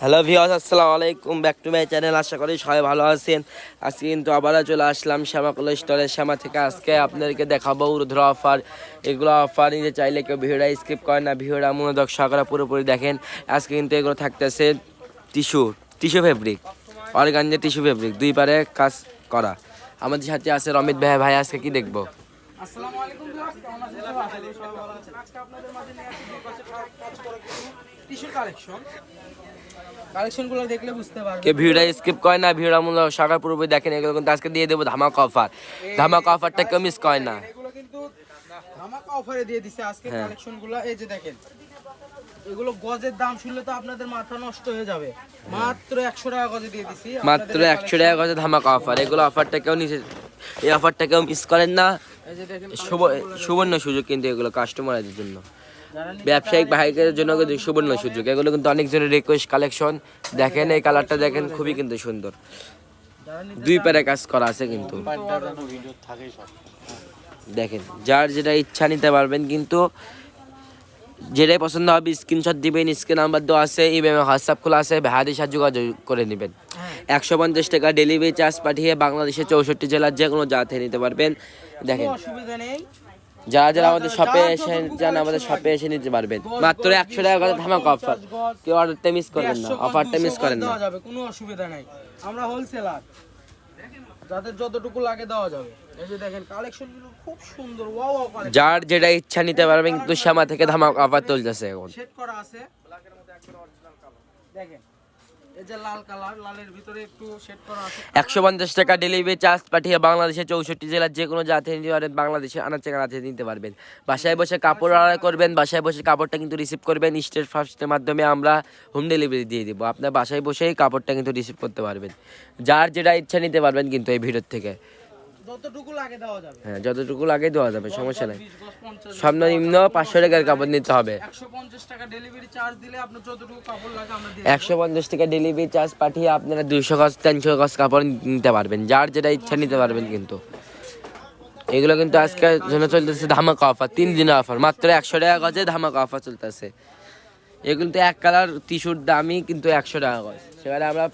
Hello ভিওস আসসালামু আলাইকুম back to my channel আশা করি সবাই ভালো আছেন। আজকে কিন্তু আবারও চলে আসলাম শ্যামা কলেজ স্টলের শ্যামা থেকে। আজকে আপনাদেরকে দেখাবো উর্ধ্র অফার এগুলো অফার নিতে চাইলে কেউ ভিডিওটা স্কিপ করে না, ভিডিওটা মনোযোগ সহকারে পুরোপুরি দেখেন। আজকে কিন্তু এগুলো থাকতেছে টিস্যু টিস্যু ফেব্রিক অর্গানজে টিস্যু ফেব্রিক দুই পারে কাজ করা। আমাদের সাথে আছে রমিত ভাই ভাই, আজকে কি দেখব? আসসালামু আলাইকুম আজকে আপনাদের মাঝে নিয়ে কালেকশন কালেকশনগুলো দেখলে বুঝতে পারবেন কে ভিডিওটা স্কিপ করে না ভিডিওটা মূল্য সকাল পুরোপুরি দেখেন এগুলো কিন্তু আজকে দিয়ে দেবো ধামাকা অফার ধামাকা অফারটা কেউ মিস করে না। এগুলো কিন্তু ধামাকা অফারে দিয়ে দিছে আজকে হ্যাঁ। কালেকশনগুলো। এই যে দেখেন এগুলো গজের দাম শুনলে তো আপনাদের মাথা নষ্ট হয়ে যাবে। মাত্র একশো টাকা গজে দিয়ে দিছি। মাত্র একশো টাকা করে ধামাকা অফার এগুলো অফারটা কেউ নিচে এই অফারটা কেউ মিস করেন না। সুবর্ণ সুযোগ কিন্তু এগুলো কাস্টমারদের জন্য। ব্যবসায়িক ভাইদের জন্য কিন্তু সুবর্ণ সুযোগ। এগুলো কিন্তু অনেকজনের রিকোয়েস্ট কালেকশন দেখেন, এই কালারটা দেখেন, খুবই কিন্তু সুন্দর। দুই পারে কাজ করা আছে কিন্তু। দেখেন, যার যেটা ইচ্ছা নিতে পারবেন কিন্তু যেটাই পছন্দ হবে স্ক্রিনশট দিবেন স্ক্রিন নাম্বার দেওয়া আছে ইমেল হোয়াটসঅ্যাপ খোলা আছে ভাইয়াদের সাথে যোগাযোগ করে নেবেন। একশো পঞ্চাশ টাকা ডেলিভারি চার্জ পাঠিয়ে বাংলাদেশের চৌষট্টি জেলার যে কোনো থেকে নিতে পারবেন। দেখেন যারা যারা আমাদের শপে এসে যান আমাদের শপে এসে নিতে পারবেন। মাত্র একশো টাকা করে ধামাকা অফার কেউ অর্ডারটা মিস করবেন না অফারটা মিস করেন না। যাবে কোনো অসুবিধা নাই। আমরা হোলসেলার যাদের যতটুকু লাগে দেওয়া যাবে। এই যে দেখেন কালেকশন খুব সুন্দর ওয়াও ওয়াও কালেকশন যার যেটা ইচ্ছা নিতে পারবেন কিন্তু শ্যামা থেকে ধামাকা অফার চলতেছে এখন। সেট করা আছে। দেখেন কালার একশো পঞ্চাশ টাকা ডেলিভারি চার্জ পাঠিয়ে বাংলাদেশের চৌষট্টি জেলার যে কোনো জাতি নিতে পারেন বাংলাদেশে আনাচে কানাচে নিতে পারবেন। বাসায় বসে কাপড় অর্ডার করবেন, বাসায় বসে কাপড়টা কিন্তু রিসিভ করবেন স্টেট ফার্স্টের মাধ্যমে আমরা হোম ডেলিভারি দিয়ে দিব। আপনার বাসায় বসেই কাপড়টা কিন্তু রিসিভ করতে পারবেন। যার যেটা ইচ্ছা নিতে পারবেন কিন্তু এই ভিডিওর থেকে। যতটুকু লাগে দেওয়া যাবে। হ্যাঁ যতটুকু লাগে দেওয়া যাবে সমস্যা নেই। 20 গজ 50 সর্বনিম্ন পাঁচশো টাকার কাপড় নিতে হবে। 150 টাকা ডেলিভারি চার্জ দিলে আপনার যতটুকু কাপড় লাগে আমরা দিয়ে একশো পঞ্চাশ টাকা ডেলিভারি চার্জ পাঠিয়ে আপনারা দুইশো গজ তিনশো গজ কাপড় নিতে পারবেন যার যেটা ইচ্ছা নিতে পারবেন কিন্তু। এগুলো কিন্তু আজকে জন্য চলতেছে ধামাকা অফার তিন দিনের অফার মাত্র একশো টাকা গজে ধামাকা অফার চলতেছে। এগুলো তো এক কালার টিস্যুর দামই কিন্তু একশো টাকা গজ। সেখানে আমরা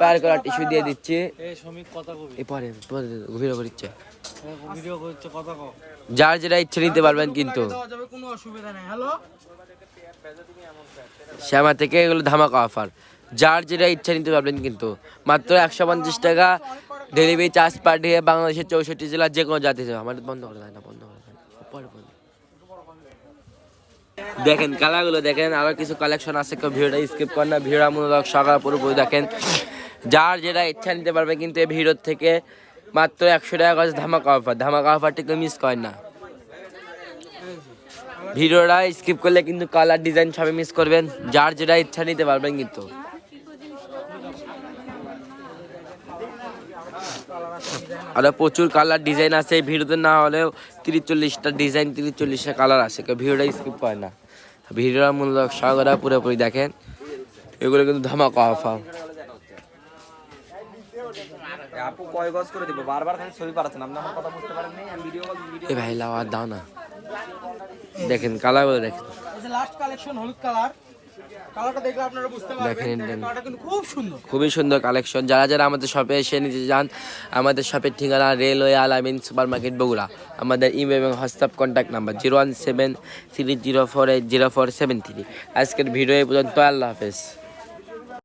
পার করা টিস্যু দিয়ে দিচ্ছি। ভিডিও করছে যার যেটা ইচ্ছে নিতে পারবেন কিন্তু। দেওয়া যাবে কোনো অসুবিধা নেই। হ্যালো শ্যামা থেকে এগুলো ধামাকা অফার যার যেটা ইচ্ছা নিতে পারবেন কিন্তু। মাত্র একশো পঞ্চাশ টাকা ডেলিভারি চার্জ পাঠিয়ে বাংলাদেশের চৌষট্টি জেলার যে কোনো জাতি আমাদের বন্ধ করে দেয় না বন্ধ করে দেয় না। দেখেন কালারগুলো দেখেন। আরও কিছু কালেকশন আছে কেউ ভিডিওটা স্কিপ করেন না। ভিডিওটা মূলক সকাল পুরোপুরি দেখেন। যার যেটা ইচ্ছা নিতে পারবে, কিন্তু এই ভিডিওর থেকে মাত্র একশো টাকা করে ধামাকা অফার ধামাকা অফারটি কেউ মিস করেন না। ভিডিওটা স্কিপ করলে কিন্তু কালার ডিজাইন সবই মিস করবেন। যার যেটা ইচ্ছা নিতে পারবেন কিন্তু। আরও প্রচুর কালার ডিজাইন আছে। ভিডিওতে না হলেও তিরিশ চল্লিশটা ডিজাইন তিরিশ চল্লিশটা কালার আছে। কেউ ভিডিওটা স্কিপ করে না। ভিডিওটা মূল্য সহকারে পুরোপুরি দেখেন। এগুলো কিন্তু ধামাকা অফার আপু কয় গজ করে দিব? বারবার খালি ছবি পাঠাচ্ছেন আপনি আমার কথা বুঝতে পারেননি আমি ভিডিও কল ভিডিও এ ভাই লাও আর দাও না। দেখেন কালারগুলো দেখেন। এই যে লাস্ট কালেকশন হলুদ কালার কালারটা দেখলে আপনারা বুঝতে পারবেন দেখেন, দেখেন। কালারটা কিন্তু খুব সুন্দর। খুবই সুন্দর কালেকশন যারা যারা আমাদের শপে এসে নিতে যান আমাদের শপের ঠিকানা রেলওয়ে আলামিন সুপার মার্কেট বগুড়া। আমাদের ইমেল এবং WhatsApp contact number zero one seven three zero four eight zero four seven three আজকের ভিডিও এই পর্যন্ত আল্লাহ হাফেজ।